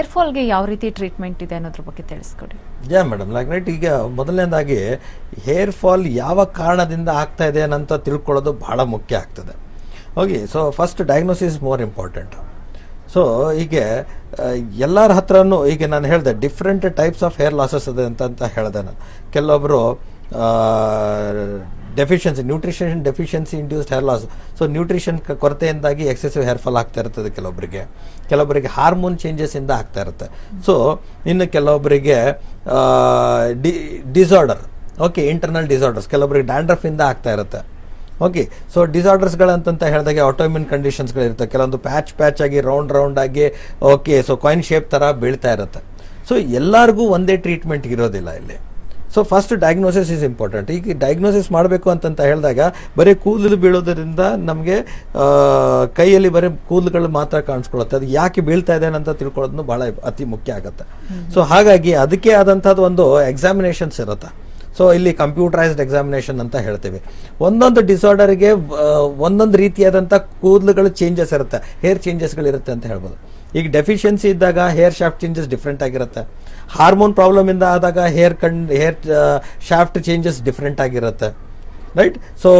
Hair ಫಾಲ್ಗೆ ಯಾವ ರೀತಿ treatment ಇದೆ ಅನ್ನೋದ್ರ ಬಗ್ಗೆ ತಿಳಿಸ್ಕೊಡಿ. ಯಾ ಮೇಡಮ್ ಲೈಕ್ ಈಗ ಮೊದಲನೇದಾಗಿ ಹೇರ್ ಫಾಲ್ ಯಾವ ಕಾರಣದಿಂದ ಆಗ್ತಾ ಇದೆ ಅಂತ ತಿಳ್ಕೊಳ್ಳೋದು ಬಹಳ ಮುಖ್ಯ ಆಗ್ತದೆ. Okay so first diagnosis more important so ಹೀಗೆ ಎಲ್ಲರ ಹತ್ರನೂ ಈಗ ನಾನು ಹೇಳಿದೆ different types of hair losses ಇದೆ ಅಂತ ಅಂತ ಹೇಳಿದೆ ನಾನು. ಕೆಲವೊಬ್ಬರು deficiency nutrition deficiency induced hair loss so nutrition ಕೊರತೆಯಿಂದಾಗಿ ಎಕ್ಸೆಸಿವ್ ಹೇರ್ ಫಾಲ್ ಆಗ್ತಾ ಇರ್ತದೆ ಕೆಲವೊಬ್ಬರಿಗೆ ಕೆಲವೊಬ್ಬರಿಗೆ ಹಾರ್ಮೋನ್ ಚೇಂಜಸ್ಸಿಂದ ಆಗ್ತಾ ಇರುತ್ತೆ. ಸೊ ಇನ್ನು ಕೆಲವೊಬ್ಬರಿಗೆ D disorder okay internal disorders ಕೆಲವೊಬ್ಬರಿಗೆ ಡ್ಯಾಂಡ್ರಫಿಂದ ಆಗ್ತಾ ಇರುತ್ತೆ. ಓಕೆ ಸೊ ಡಿಸಾರ್ಡರ್ಸ್ಗಳಂತಂತ ಹೇಳಿದಾಗ ಆಟೋಮಿನ್ ಕಂಡೀಷನ್ಸ್ಗಳಿರುತ್ತೆ ಕೆಲವೊಂದು ಪ್ಯಾಚ್ ಪ್ಯಾಚ್ ಆಗಿ ರೌಂಡ್ ರೌಂಡ್ ಆಗಿ ಓಕೆ ಸೊ ಕಾಯಿನ್ ಶೇಪ್ ಥರ ಬೀಳ್ತಾ ಇರುತ್ತೆ. ಸೊ ಎಲ್ಲರಿಗೂ ಒಂದೇ ಟ್ರೀಟ್ಮೆಂಟ್ ಇರೋದಿಲ್ಲ ಇಲ್ಲಿ. So first diagnosis is important ಈಗ ಡಯಾಗ್ನೋಸಿಸ್ ಮಾಡಬೇಕು ಅಂತಂತ ಹೇಳಿದಾಗ ಬರೀ ಕೂದಲು ಬೀಳೋದ್ರಿಂದ ನಮಗೆ ಕೈಯಲ್ಲಿ ಬರೀ ಕೂದಲುಗಳು ಮಾತ್ರ ಕಾಣಿಸ್ಕೊಳ್ಳುತ್ತೆ. ಅದು ಯಾಕೆ ಬೀಳ್ತಾ ಇದೆ ಅಂತ ತಿಳ್ಕೊಳ್ಳೋದು ಬಹಳ ಅತಿ ಮುಖ್ಯ ಆಗುತ್ತೆ. ಸೊ ಹಾಗಾಗಿ ಅದಕ್ಕೆ ಆದಂಥದ್ದು ಒಂದು ಎಕ್ಸಾಮಿನೇಷನ್ಸ್ ಇರುತ್ತೆ. ಸೊ ಇಲ್ಲಿ ಕಂಪ್ಯೂಟರೈಸ್ಡ್ ಎಕ್ಸಾಮಿನೇಷನ್ ಅಂತ ಹೇಳ್ತೀವಿ. ಒಂದೊಂದು ಡಿಸಾರ್ಡರ್ಗೆ ಒಂದೊಂದು ರೀತಿಯಾದಂಥ ಕೂದಲುಗಳು ಚೇಂಜಸ್ ಇರುತ್ತೆ. ಹೇರ್ ಚೇಂಜಸ್ಗಳಿರುತ್ತೆ ಅಂತ ಹೇಳ್ಬೋದು. ಈಗ ಡೆಫಿಷಿಯನ್ಸಿ ಇದ್ದಾಗ ಹೇರ್ ಶಾಫ್ಟ್ ಚೇಂಜಸ್ ಡಿಫ್ರೆಂಟ್ ಆಗಿರುತ್ತೆ. ಹಾರ್ಮೋನ್ ಪ್ರಾಬ್ಲಮ್ ಇಂದ ಆದಾಗ ಹೇರ್ ಕಣ್ ಹೇರ್ ಶಾಫ್ಟ್ ಚೇಂಜಸ್ ಡಿಫ್ರೆಂಟ್ ಆಗಿರುತ್ತೆ. ರೈಟ್ ಸೊ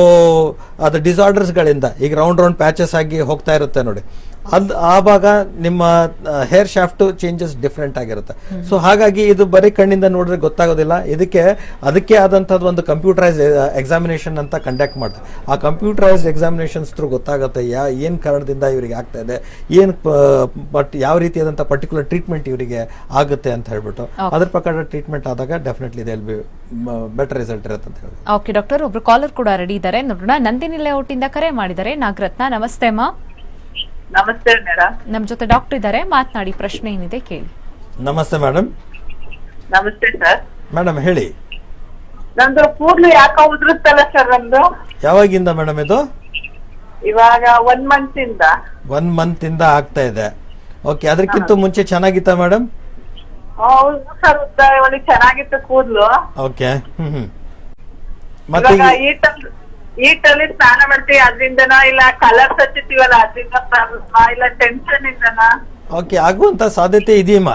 ಅದು ಡಿಸಾರ್ಡರ್ಸ್ಗಳಿಂದ ಈಗ ರೌಂಡ್ ರೌಂಡ್ ಪ್ಯಾಚಸ್ ಆಗಿ ಹೋಗ್ತಾ ಇರುತ್ತೆ ನೋಡಿ. ಅದು ಆವಾಗ ನಿಮ್ಮ ಹೇರ್ ಶಾಫ್ಟ್ ಚೇಂಜಸ್ ಡಿಫ್ರೆಂಟ್ ಆಗಿರುತ್ತೆ. ಸೊ ಹಾಗಾಗಿ ಇದು ಬರೀ ಕಣ್ಣಿಂದ ನೋಡಿದ್ರೆ ಗೊತ್ತಾಗೋದಿಲ್ಲ. ಇದಕ್ಕೆ ಅದಕ್ಕೆ ಆದಂಥದ್ದು ಒಂದು ಕಂಪ್ಯೂಟರೈಸ್ ಎಕ್ಸಾಮಿನೇಷನ್ ಅಂತ ಕಂಡಕ್ಟ್ ಮಾಡ್ತಾರೆ. ಆ ಕಂಪ್ಯೂಟರೈಸ್ ಎಕ್ಸಾಮಿನೇಷನ್ಸ್ ಥ್ರೂ ಗೊತ್ತಾಗುತ್ತೆ ಯಾ ಏನು ಕಾರಣದಿಂದ ಇವರಿಗೆ ಆಗ್ತಾ ಇದೆ ಏನು ಬಟ್ ಯಾವ ರೀತಿಯಾದಂಥ ಪರ್ಟಿಕ್ಯುಲರ್ ಟ್ರೀಟ್ಮೆಂಟ್ ಇವರಿಗೆ ಆಗುತ್ತೆ ಅಂತ ಹೇಳ್ಬಿಟ್ಟು ಅದ್ರ ಪ್ರಕಾರ ಟ್ರೀಟ್ಮೆಂಟ್ ಆದಾಗ ಡೆಫಿನೆಟ್ಲಿ ಇದೆ ಬಿ ಬೆಟರ್ ರಿಸಲ್ಟ್ ಇರುತ್ತೆ ಅಂತ ಹೇಳಿ ಓಕೆ ಡಾಕ್ಟರ್ ಒಬ್ರು ಕಾಲರ್ ಕೂಡ ರೆಡಿ ಇದ್ದಾರೆ. ನೋಡೋಣ ನಂದಿನಿ ಲೇಔಟ್ ಇಂದ ಕರೆ ಮಾಡಿದ್ದಾರೆ. ನಾಗರತ್ನ ನಮಸ್ತೆ ಅಮ್ಮ ನಮಸ್ತೆ ಮೇಡಮ್ ನಮ್ ಜೊತೆ ಡಾಕ್ಟರ್ ಇದ್ದಾರೆ ಮಾತನಾಡಿ ಪ್ರಶ್ನೆ ಏನಿದೆ ಕೇಳಿ. ನಮಸ್ತೆ ಮೇಡಮ್ ನಮಸ್ತೆ ಸರ್. ಮೇಡಮ್ ಹೇಳಿ. ನಂದು ಕೂದ್ಲು ಯಾಕ ಉದುರುತ್ತಲ್ಲ ಸರ್ ನಂದು ಯಾವಾಗಿಂದ ಮೇಡಮ್ ಇದು? ಇವಾಗ ಒನ್ ಮಂತ್ ಇಂದ. ಒನ್ ಮಂತ್ ಇಂದ ಆಗ್ತಾ ಇದೆ. ಓಕೆ ಅದಕ್ಕಿಂತ ಮುಂಚೆ ಚೆನ್ನಾಗಿತ್ತ ಮೇಡಮ್ ಹೌದು ಸರ್ ಒಳ್ಳೆ ಚೆನ್ನಾಗಿತ್ತು ಕೂದ್ಲು. Okay hmm hmm. ಮತ್ತೆ ಇವಾಗ ಈಟಲ್ಲಿ ಸ್ನಾನ ಮಾಡ್ತೀವಿ ಅದ್ರಿಂದನಾ? ಇಲ್ಲ ಕಲರ್ ಹಚ್ಚುತ್ತೀವಲ್ಲ ಅದ್ರಿಂದ ಪ್ರಾಬ್ಲಮ್ ಇಲ್ಲ ಟೆನ್ಷನ್ ಇಂದನಾ? ಓಕೆ ಆಗುವಂತ ಸಾಧ್ಯತೆ ಇದೆಯಮ್ಮ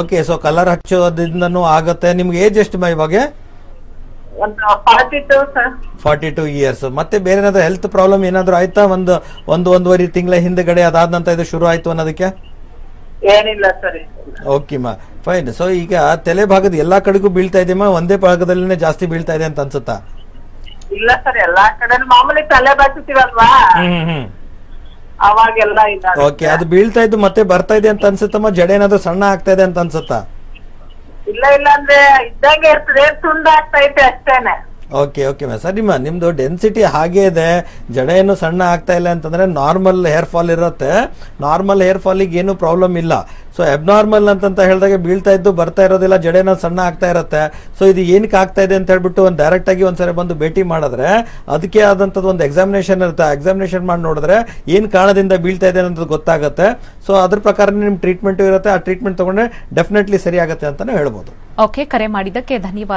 ಓಕೆ ಸೊ ಕಲರ್ ಹಚ್ಚೋದ್ರಿಂದನೂ ಆಗುತ್ತೆ. ನಿಮ್ಗೆ ಏಜ್ ಎಷ್ಟು ಮಾ ಇವಾಗ? ಒಂದು forty two sir forty two years ಮತ್ತೆ ಬೇರೆ ಏನಾದ್ರು ಹೆಲ್ತ್ ಪ್ರಾಬ್ಲಮ್ ಏನಾದ್ರು ಆಯ್ತಾ? ಒಂದು ಒಂದು ಒಂದೂವರೆ ತಿಂಗಳ ಹಿಂದೆಗಡೆ ಅದಾದಂತ ನಂತರ ಇದು ಶುರು ಆಯ್ತು ಅನ್ನೋದಕ್ಕೆ? ಏನಿಲ್ಲ ಸರ್ ಓಕೆ ಮಾ. ಫೈನ್ ಸೊ ಈಗ ತಲೆ ಭಾಗದ ಎಲ್ಲಾ ಕಡೆಗೂ ಬೀಳ್ತಾ ಇದೆಯಮ್ಮ? ಒಂದೇ ಭಾಗದಲ್ಲಿನೇ ಜಾಸ್ತಿ ಬೀಳ್ತಾ ಇದೆ ಅಂತ ಅನ್ಸುತ್ತಾ? ಇಲ್ಲ ಸರ್ ಎಲ್ಲಾ ಕಡೆ ಮಾಮೂಲಿ ತಲೆ ಬಾಚುತ್ತೀವಲ್ವಾ ಅವಾಗೆಲ್ಲ ಇಲ್ಲ ಓಕೆ ಅದು ಬೀಳ್ತಾ ಇದ್ದು ಮತ್ತೆ ಬರ್ತಾ ಇದೆ ಅಂತ ಅನ್ಸುತ್ತಮ್ಮ? ಜಡೆ ಏನಾದ್ರು ಸಣ್ಣ ಆಗ್ತಾ ಇದೆ ಅಂತ ಅನ್ಸುತ್ತಾ? ಇಲ್ಲ ಇಲ್ಲ ಅಂದ್ರೆ ಇದ್ದಂಗೆ ಇರ್ತದೆ ತುಂಡಾಗ್ತೈತೆ ಅಷ್ಟೇನೆ. ಓಕೆ ಓಕೆ ಮ್ಯಾಮ್ ಸರಿಮ್ಮ ನಿಮ್ಮದು ಡೆನ್ಸಿಟಿ ಹಾಗೇ ಇದೆ. ಜಡ ಏನು ಸಣ್ಣ ಆಗ್ತಾ ಇಲ್ಲ ಅಂತಂದ್ರೆ ನಾರ್ಮಲ್ ಹೇರ್ ಫಾಲ್ ಇರುತ್ತೆ. ನಾರ್ಮಲ್ ಹೇರ್ ಫಾಲಿಗೆ ಏನು ಪ್ರಾಬ್ಲಮ್ ಇಲ್ಲ. ಸೊ ಅಬ್ನಾರ್ಮಲ್ ಅಂತಂತ ಹೇಳಿದಾಗ ಬೀಳ್ತಾ ಇದ್ದು ಬರ್ತಾ ಇರೋದಿಲ್ಲ. ಜಡೆನ ಸಣ್ಣ ಆಗ್ತಾ ಇರುತ್ತೆ. ಸೊ ಇದು ಏನಕ್ಕೆ ಆಗ್ತಾ ಇದೆ ಅಂತ ಹೇಳ್ಬಿಟ್ಟು ಒಂದು ಡೈರೆಕ್ಟಾಗಿ ಒಂದ್ಸರಿ ಬಂದು ಭೇಟಿ ಮಾಡಿದ್ರೆ ಅದಕ್ಕೆ ಆದಂಥದ್ದು ಒಂದು ಎಕ್ಸಾಮಿನೇಷನ್ ಇರುತ್ತೆ. ಎಕ್ಸಾಮಿನೇಷನ್ ಮಾಡಿ ನೋಡಿದ್ರೆ ಏನು ಕಾರಣದಿಂದ ಬೀಳ್ತಾ ಇದೆ ಅನ್ನೋದು ಗೊತ್ತಾಗುತ್ತೆ. ಸೊ ಅದ್ರ ಪ್ರಕಾರ ನಿಮ್ಮ ಟ್ರೀಟ್ಮೆಂಟ್ ಇರುತ್ತೆ. ಆ ಟ್ರೀಟ್ಮೆಂಟ್ ತಗೊಂಡ್ರೆ ಡೆಫಿನೆಟ್ಲಿ ಸರಿ ಆಗುತ್ತೆ ಅಂತಾನೆ ಹೇಳ್ಬೋದು. ಓಕೆ ಕರೆ ಮಾಡಿದ್ದಕ್ಕೆ ಧನ್ಯವಾದ.